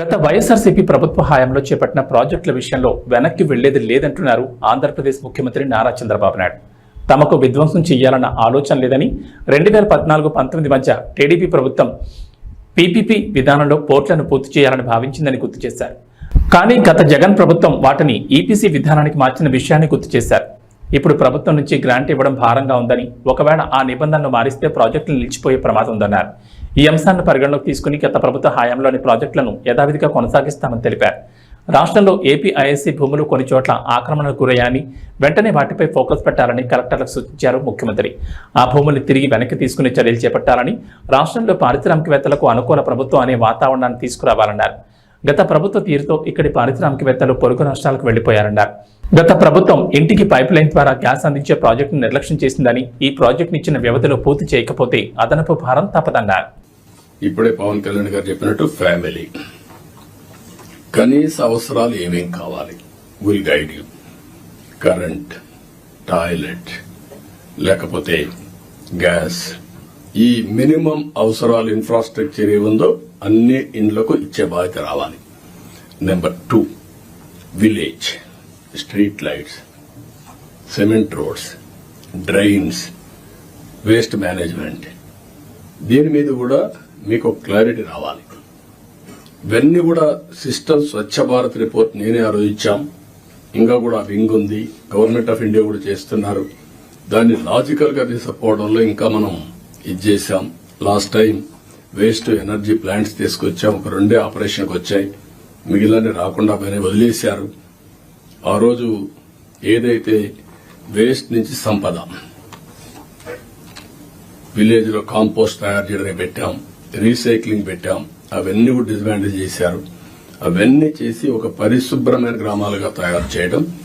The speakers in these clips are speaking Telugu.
గత వైఎస్ఆర్సీపీ ప్రభుత్వ హయాంలో చేపట్టిన ప్రాజెక్టుల విషయంలో వెనక్కి వెళ్ళేది లేదంటున్నారు ఆంధ్రప్రదేశ్ ముఖ్యమంత్రి నారా చంద్రబాబు నాయుడు. తమకు విధ్వంసం చేయాలన్న ఆలోచన లేదని రెండు వేల పద్నాలుగు పంతొమ్మిది మధ్య టీడీపీ ప్రభుత్వం పీపీపీ విధానంలో పోర్ట్లను పూర్తి చేయాలని భావించిందని గుర్తు చేశారు. కానీ గత జగన్ ప్రభుత్వం వాటిని ఈపీసీ విధానానికి మార్చిన విషయాన్ని గుర్తు చేశారు. ఇప్పుడు ప్రభుత్వం నుంచి గ్రాంట్ ఇవ్వడం భారంగా ఉందని ఒకవేళ ఆ నిబంధనలు మారిస్తే ప్రాజెక్టులు నిలిచిపోయే ప్రమాదం ఉందన్నారు. ఈ అంశాన్ని పరిగణలోకి తీసుకుని గత ప్రభుత్వ హయాంలోని ప్రాజెక్టులను యథావిధిగా కొనసాగిస్తామని తెలిపారు. రాష్ట్రంలో ఏపీ ఐఎస్సీ భూములు కొన్ని చోట్ల ఆక్రమణకు గురయ్యాయని వెంటనే వాటిపై ఫోకస్ పెట్టాలని కలెక్టర్లకు సూచించారు ముఖ్యమంత్రి. ఆ భూముల్ని తిరిగి వెనక్కి తీసుకునే చర్యలు చేపట్టాలని రాష్ట్రంలో పారిశ్రామికవేత్తలకు అనుకూల ప్రభుత్వం అనే వాతావరణాన్ని తీసుకురావాలన్నారు. గత ప్రభుత్వ తీరుతో ఇక్కడి పారిశ్రామికవేత్తలు పొరుగు రాష్ట్రాలకు వెళ్ళిపోయారన్నారు గత ప్రభుత్వం ఇంటికి పైప్ లైన్ ద్వారా గ్యాస్ అందించే ప్రాజెక్టును నిర్లక్ష్యం చేసిందని ఈ ప్రాజెక్టునిచ్చిన వ్యవధిలో పూర్తి చేయకపోతే అదనపు భారం తప్పదన్నారు. ఇప్పుడే పవన్ కళ్యాణ్ గారు చెప్పినట్టు ఫ్యామిలీ కనీస అవసరాలు ఏమేం కావాలి? Will guide you current toilet లేకపోతే గ్యాస్ ఈ మినిమం అవసరాలు ఇన్ఫ్రాస్ట్రక్చర్ ఏముందో అన్ని ఇండ్లకు ఇచ్చే బాధ్యత రావాలి. Number two village street lights cement roads drains waste management దీని మీద కూడా మీకు ఒక క్లారిటీ రావాలి. ఇవన్నీ కూడా సిస్టమ్ స్వచ్ఛ భారత్ రిపోర్ట్ నేనే ఆ రోజు ఇచ్చాం ఇంకా కూడా వింగ్ ఉంది. గవర్నమెంట్ ఆఫ్ ఇండియా కూడా చేస్తున్నారు. దాన్ని లాజికల్గా తీసుకుపోవడంలో ఇంకా మనం ఇది చేశాం. Last time waste energy plants తీసుకొచ్చాం. ఒక రెండే ఆపరేషన్కి వచ్చాయి. మిగిలిన రాకుండా పైన వదిలేశారు. ఆ రోజు ఏదైతే వేస్ట్ నుంచి సంపద విలేజ్లో కాంపోస్ట్ తయారు చేయడానికి పెట్టాం. రీసైక్లింగ్ పెట్టాం. అవన్నీ కూడా డిస్మాండిల్ చేశారు. అవన్నీ చేసి ఒక పరిశుభ్రమైన గ్రామాలుగా తయారు చేయడం.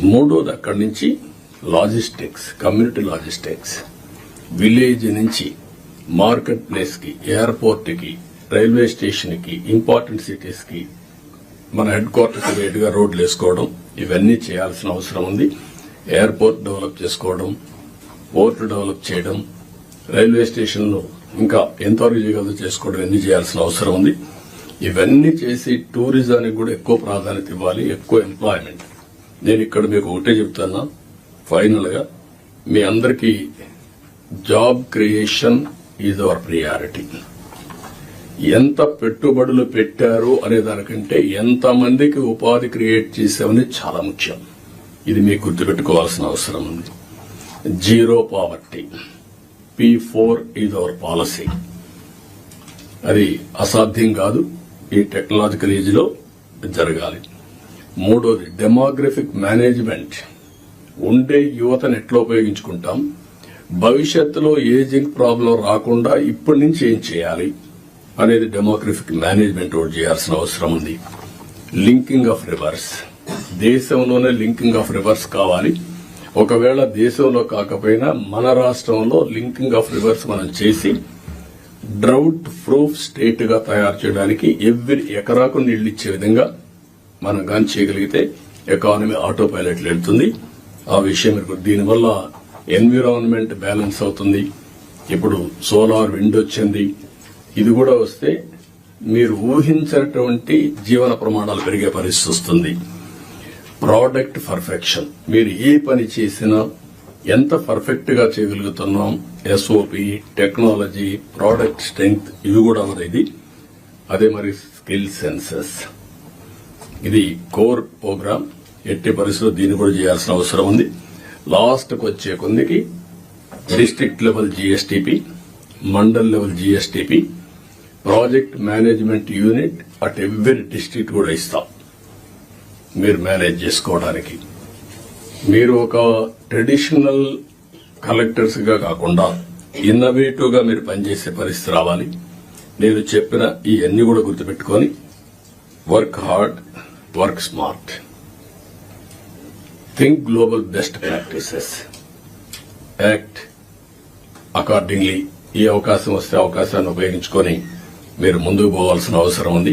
మూడోది అక్కడి నుంచి లాజిస్టిక్స్ కమ్యూనిటీ లాజిస్టిక్స్. విలేజ్ నుంచి మార్కెట్ ప్లేస్కి ఎయిర్పోర్ట్కి రైల్వే స్టేషన్కి ఇంపార్టెంట్ సిటీస్కి మన హెడ్ క్వార్టర్స్ రేటుగా రోడ్లు వేసుకోవడం. ఇవన్నీ చేయాల్సిన అవసరం ఉంది. ఎయిర్పోర్ట్ డెవలప్ చేసుకోవడం. పోర్ట్ డెవలప్ చేయడం. రైల్వే స్టేషన్లో ఇంకా ఎంతవరకు చేయగలదో చేసుకోవడం ఎన్ని చేయాల్సిన అవసరం ఉంది? ఇవన్నీ చేసి టూరిజానికి కూడా ఎక్కువ ప్రాధాన్యత ఇవ్వాలి ఎక్కువ ఎంప్లాయ్మెంట్ నేను ఇక్కడ మీకు ఒకటే చెప్తున్నా. ఫైనల్గా మీ అందరికీ job creation is our priority ఎంత పెట్టుబడులు పెట్టారు అనే దానికంటే ఎంతమందికి ఉపాధి క్రియేట్ చేసామని చాలా ముఖ్యం. ఇది మీకు గుర్తుపెట్టుకోవాల్సిన అవసరం ఉంది. Zero poverty P four is our policy అది అసాధ్యం కాదు. ఈ టెక్నాలజికల్ ఏజ్లో జరగాలి. మూడోది డెమోగ్రఫిక్ మేనేజ్మెంట్ ఉండే యువతను ఎట్లా ఉపయోగించుకుంటాం? భవిష్యత్తులో ఏజింగ్ ప్రాబ్లం రాకుండా ఇప్పటి నుంచి ఏం చేయాలి? అనేది డెమోగ్రఫిక్ మేనేజ్మెంట్ ఒకటి చేయాల్సిన అవసరం ఉంది. లింకింగ్ ఆఫ్ రివర్స్ దేశంలోనే లింకింగ్ ఆఫ్ రివర్స్ కావాలి. ఒకవేళ దేశంలో కాకపోయినా మన రాష్ట్రంలో లింకింగ్ ఆఫ్ రివర్స్ మనం చేసి డ్రౌట్ ప్రూఫ్ స్టేట్గా తయారు చేయడానికి ఎవ్రీ ఎకరాకు నీళ్ళు ఇచ్చే విధంగా మనం కానీ చేయగలిగితే ఎకానమీ ఆటో పైలట్ వెళ్తుంది. ఆ విషయం మీకు దీనివల్ల ఎన్విరాన్మెంట్ బ్యాలెన్స్ అవుతుంది. ఇప్పుడు సోలార్ విండ్ వచ్చింది. ఇది కూడా వస్తే మీరు ఊహించినటువంటి జీవన ప్రమాణాలు పెరిగే పరిస్థితి వస్తుంది. ప్రోడక్ట్ పర్ఫెక్షన్ మీరు ఏ పని చేసినా ఎంత పర్ఫెక్ట్గా చేయగలుగుతున్నాం? ఎస్ఓపి టెక్నాలజీ ప్రోడక్ట్ స్ట్రెంగ్త్ ఇవి కూడా ఇది. అదే మరి స్కిల్ సెన్సెస్ ఇది కోర్ ప్రోగ్రామ్ ఎట్టి పరిస్థితుల్లో దీన్ని కూడా చేయాల్సిన అవసరం ఉంది. లాస్ట్కి వచ్చే కొందికి district level GSTP mandal level GSTP project management unit at every district కూడా ఇస్తాం. మీరు మేనేజ్ చేసుకోవడానికి. మీరు ఒక ట్రెడిషనల్ కలెక్టర్స్గా కాకుండా ఇన్నోవేటివ్గా మీరు పనిచేసే పరిస్థితి రావాలి. నేను చెప్పిన ఈ అన్ని కూడా గుర్తుపెట్టుకొని work hard work smart. Think global best practices. Act accordingly ఈ అవకాశం వస్తే అవకాశాన్ని ఉపయోగించుకొని మీరు ముందుకు పోవాల్సిన అవసరం ఉంది.